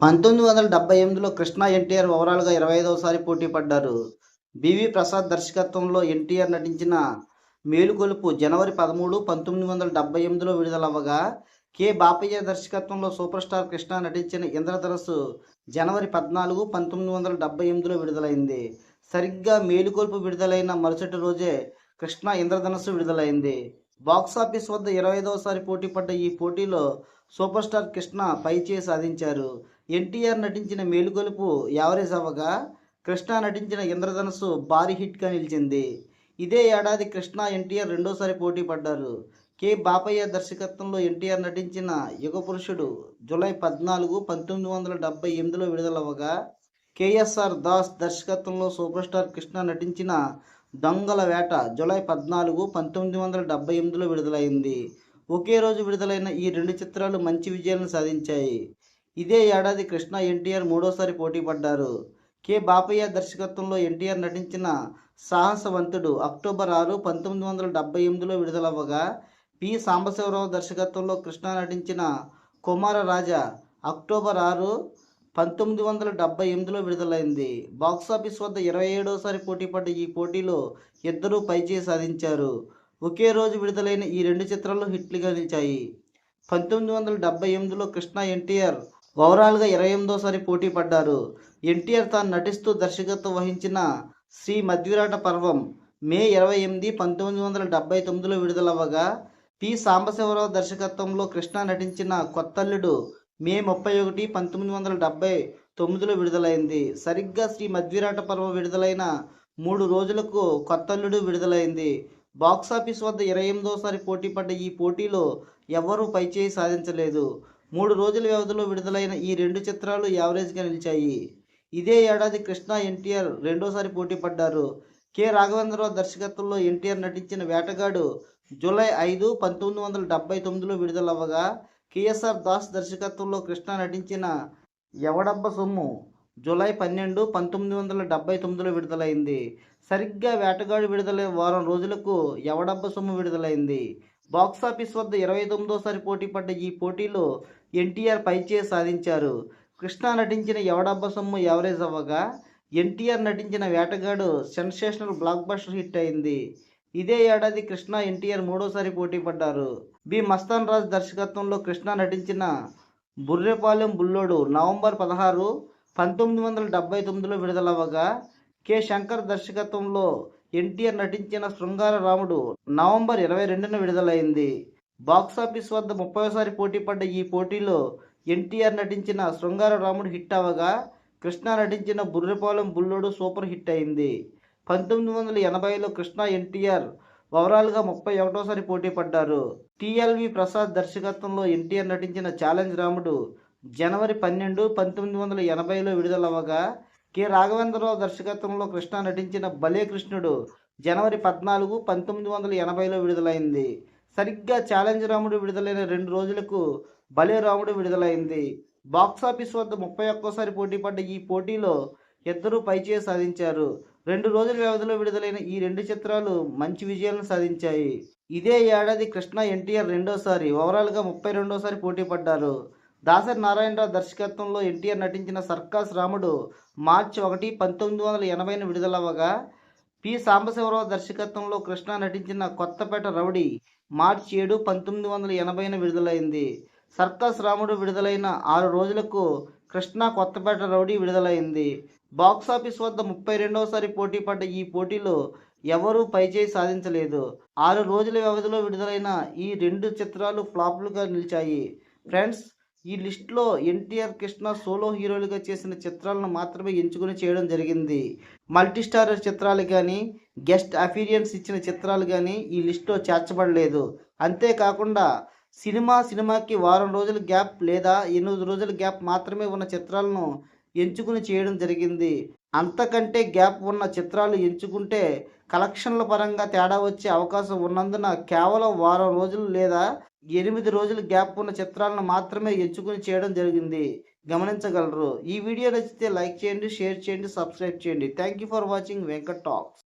పంతొమ్మిది వందల డెబ్బై ఎనిమిదిలో కృష్ణ ఎన్టీఆర్ ఓవరాల్గా ఇరవై ఐదవసారి పోటీ పడ్డారు. బివి ప్రసాద్ దర్శకత్వంలో ఎన్టీఆర్ నటించిన మేలుకొలుపు జనవరి పదమూడు పంతొమ్మిది వందల డెబ్బై ఎనిమిదిలో విడుదలవ్వగా కె బాపయ్య దర్శకత్వంలో సూపర్ స్టార్ కృష్ణ నటించిన ఇంద్రధనస్సు జనవరి పద్నాలుగు పంతొమ్మిది వందల డెబ్బై ఎనిమిదిలో విడుదలైంది. సరిగ్గా మేలుకొలుపు విడుదలైన మరుసటి రోజే కృష్ణ ఇంద్రధనస్సు విడుదలైంది. బాక్సాఫీస్ వద్ద ఇరవై ఐదవసారి పోటీ పడ్డ ఈ పోటీలో సూపర్ స్టార్ కృష్ణ పైచేయి సాధించారు. ఎన్టీఆర్ నటించిన మేలుకొలుపు యావరేజ్ అవ్వగా కృష్ణ నటించిన ఇంద్రధనస్సు భారీ హిట్గా నిలిచింది. ఇదే ఏడాది కృష్ణ ఎన్టీఆర్ రెండోసారి పోటీ పడ్డారు. కె. బాపయ్య దర్శకత్వంలో ఎన్టీఆర్ నటించిన యుగపురుషుడు జూలై పద్నాలుగు పంతొమ్మిది వందల డెబ్బై ఎనిమిదిలో విడుదలవ్వగా కేఎస్ఆర్ దాస్ దర్శకత్వంలో సూపర్ స్టార్ కృష్ణ నటించిన దొంగల వేట జూలై పద్నాలుగు పంతొమ్మిది వందల డెబ్బై ఎనిమిదిలో విడుదలైంది. ఒకే రోజు విడుదలైన ఈ రెండు చిత్రాలు మంచి విజయాలను సాధించాయి. ఇదే ఏడాది కృష్ణ ఎన్టీఆర్ మూడోసారి పోటీ పడ్డారు. కె. బాపయ్య దర్శకత్వంలో ఎన్టీఆర్ నటించిన సాహసవంతుడు అక్టోబర్ ఆరు పంతొమ్మిది వందల డెబ్బై ఎనిమిదిలో విడుదలవ్వగా పి. సాంబశివరావు దర్శకత్వంలో కృష్ణ నటించిన కుమార రాజా అక్టోబర్ ఆరు పంతొమ్మిది వందల డెబ్బై ఎనిమిదిలో విడుదలైంది. బాక్సాఫీస్ వద్ద ఇరవై ఏడవసారి పోటీ పడ్డ ఈ పోటీలో ఇద్దరూ పైచేయి సాధించారు. ఒకే రోజు విడుదలైన ఈ రెండు చిత్రాలు హిట్లుగా నిలిచాయి. పంతొమ్మిది వందల డెబ్బై ఎనిమిదిలో కృష్ణ ఎన్టీఆర్ ఓవరాల్గా ఇరవై ఎనిమిదోసారి పోటీ పడ్డారు. ఎన్టీఆర్ తాను నటిస్తూ దర్శకత్వం వహించిన శ్రీ మధ్విరాట పర్వం మే ఇరవై ఎనిమిది పంతొమ్మిది వందల డెబ్బై తొమ్మిదిలో విడుదలవ్వగా పి. సాంబశివరావు దర్శకత్వంలో కృష్ణ నటించిన కొత్తల్లుడు మే ముప్పై ఒకటి పంతొమ్మిది వందల డెబ్బై తొమ్మిదిలో విడుదలైంది. సరిగ్గా శ్రీ మధ్విరాట పర్వం విడుదలైన మూడు రోజులకు కొత్తల్లుడు విడుదలైంది. బాక్సాఫీస్ వద్ద ఇరవై ఎనిమిదోసారి పోటీ పడ్డ ఈ పోటీలో ఎవ్వరూ పైచేయి సాధించలేదు. మూడు రోజుల వ్యవధిలో విడుదలైన ఈ రెండు చిత్రాలు యావరేజ్గా నిలిచాయి. ఇదే ఏడాది కృష్ణ ఎన్టీఆర్ రెండోసారి పోటీ పడ్డారు. కె. రాఘవేంద్రరావు దర్శకత్వంలో ఎన్టీఆర్ నటించిన వేటగాడు జూలై ఐదు పంతొమ్మిది వందల డెబ్బై తొమ్మిదిలో విడుదలవ్వగా కేఎస్ఆర్ దాస్ దర్శకత్వంలో కృష్ణ నటించిన ఎవడబ్బ సొమ్ము జూలై పన్నెండు పంతొమ్మిది వందల డెబ్బై తొమ్మిదిలో విడుదలైంది. సరిగ్గా వేటగాడు విడుదల వారం రోజులకు ఎవడబ్బ సొమ్ము విడుదలైంది. బాక్సాఫీస్ వద్ద ఇరవై తొమ్మిదోసారి పోటీ పడ్డ ఈ పోటీలో ఎన్టీఆర్ పైచే సాధించారు. కృష్ణ నటించిన ఎవడబ్బ సొమ్ము యావరేజ్ అవ్వగా ఎన్టీఆర్ నటించిన వేటగాడు సెన్సేషనల్ బ్లాక్ బస్టర్ హిట్ అయింది. ఇదే ఏడాది కృష్ణ ఎన్టీఆర్ మూడోసారి పోటీ పడ్డారు. బి. మస్తాన్ రాజ్ దర్శకత్వంలో కృష్ణ నటించిన బుర్రెపాలెం బుల్లోడు నవంబర్ పదహారు పంతొమ్మిది వందల డెబ్బై తొమ్మిదిలో విడుదలవ్వగా కె. శంకర్ దర్శకత్వంలో ఎన్టీఆర్ నటించిన శృంగార రాముడు నవంబర్ ఇరవై రెండున విడుదలైంది. బాక్సాఫీస్ వద్ద ముప్పైసారి పోటీ పడ్డ ఈ పోటీలో ఎన్టీఆర్ నటించిన శృంగార రాముడు హిట్ అవ్వగా కృష్ణ నటించిన బుర్రెపాలెం బుల్లోడు సూపర్ హిట్ అయింది. పంతొమ్మిది వందల ఎనభైలో కృష్ణ ఎన్టీఆర్ ఓవరాల్గా ముప్పై ఒకటోసారి పోటీ పడ్డారు. టిఎల్వి ప్రసాద్ దర్శకత్వంలో ఎన్టీఆర్ నటించిన ఛాలెంజ్ రాముడు జనవరి పన్నెండు పంతొమ్మిది వందల ఎనభైలో విడుదలవ్వగా కె. రాఘవేంద్రరావు దర్శకత్వంలో కృష్ణ నటించిన భలే కృష్ణుడు జనవరి పద్నాలుగు పంతొమ్మిది వందల ఎనభైలో విడుదలైంది. సరిగ్గా ఛాలెంజ్ రాముడు విడుదలైన రెండు రోజులకు భలే రాముడు విడుదలైంది. బాక్సాఫీస్ వద్ద ముప్పై ఒక్కోసారి పోటీ పడ్డ ఈ పోటీలో ఇద్దరూ పైచేయి సాధించారు. రెండు రోజుల వ్యవధిలో విడుదలైన ఈ రెండు చిత్రాలు మంచి విజయాలను సాధించాయి. ఇదే ఏడాది కృష్ణ ఎన్టీఆర్ రెండోసారి ఓవరాల్గా ముప్పై రెండోసారి పోటీ పడ్డారు. దాసరి నారాయణరావు దర్శకత్వంలో ఎన్టీఆర్ నటించిన సర్కాస్ రాముడు మార్చి ఒకటి పంతొమ్మిది వందల ఎనభైన విడుదలవ్వగా పి. సాంబశివరావు దర్శకత్వంలో కృష్ణ నటించిన కొత్తపేట రౌడీ మార్చి ఏడు పంతొమ్మిది వందల ఎనభైన విడుదలైంది. సర్కస్ రాముడు విడుదలైన ఆరు రోజులకు కృష్ణ కొత్తపేట రౌడీ విడుదలైంది. బాక్సాఫీస్ వద్ద ముప్పై రెండవసారి పోటీ పడ్డ ఈ పోటీలో ఎవరూ పైచేయి సాధించలేదు. ఆరు రోజుల వ్యవధిలో విడుదలైన ఈ రెండు చిత్రాలు ఫ్లాప్లుగా నిలిచాయి. ఫ్రెండ్స్ ఈ లిస్ట్లో ఎన్టీఆర్ కృష్ణ సోలో హీరోలుగా చేసిన చిత్రాలను మాత్రమే ఎంచుకుని చేయడం జరిగింది. మల్టీస్టార్ చిత్రాలు కానీ గెస్ట్ అపీరియన్స్ ఇచ్చిన చిత్రాలు కానీ ఈ లిస్ట్లో చేర్చబడలేదు. అంతేకాకుండా సినిమా సినిమాకి వారం రోజుల గ్యాప్ లేదా ఎనిమిది రోజుల గ్యాప్ మాత్రమే ఉన్న చిత్రాలను ఎంచుకుని చేయడం జరిగింది. అంతకంటే గ్యాప్ ఉన్న చిత్రాలు ఎంచుకుంటే కలెక్షన్ల పరంగా తేడా వచ్చే అవకాశం ఉన్నందున కేవలం వారం రోజులు లేదా ఎనిమిది రోజుల గ్యాప్ ఉన్న చిత్రాలను మాత్రమే ఎంచుకుని చేయడం జరిగింది. గమనించగలరు. ఈ వీడియో నచ్చితే లైక్ చేయండి షేర్ చేయండి సబ్స్క్రైబ్ చేయండి. Thank you for watching Venkat talks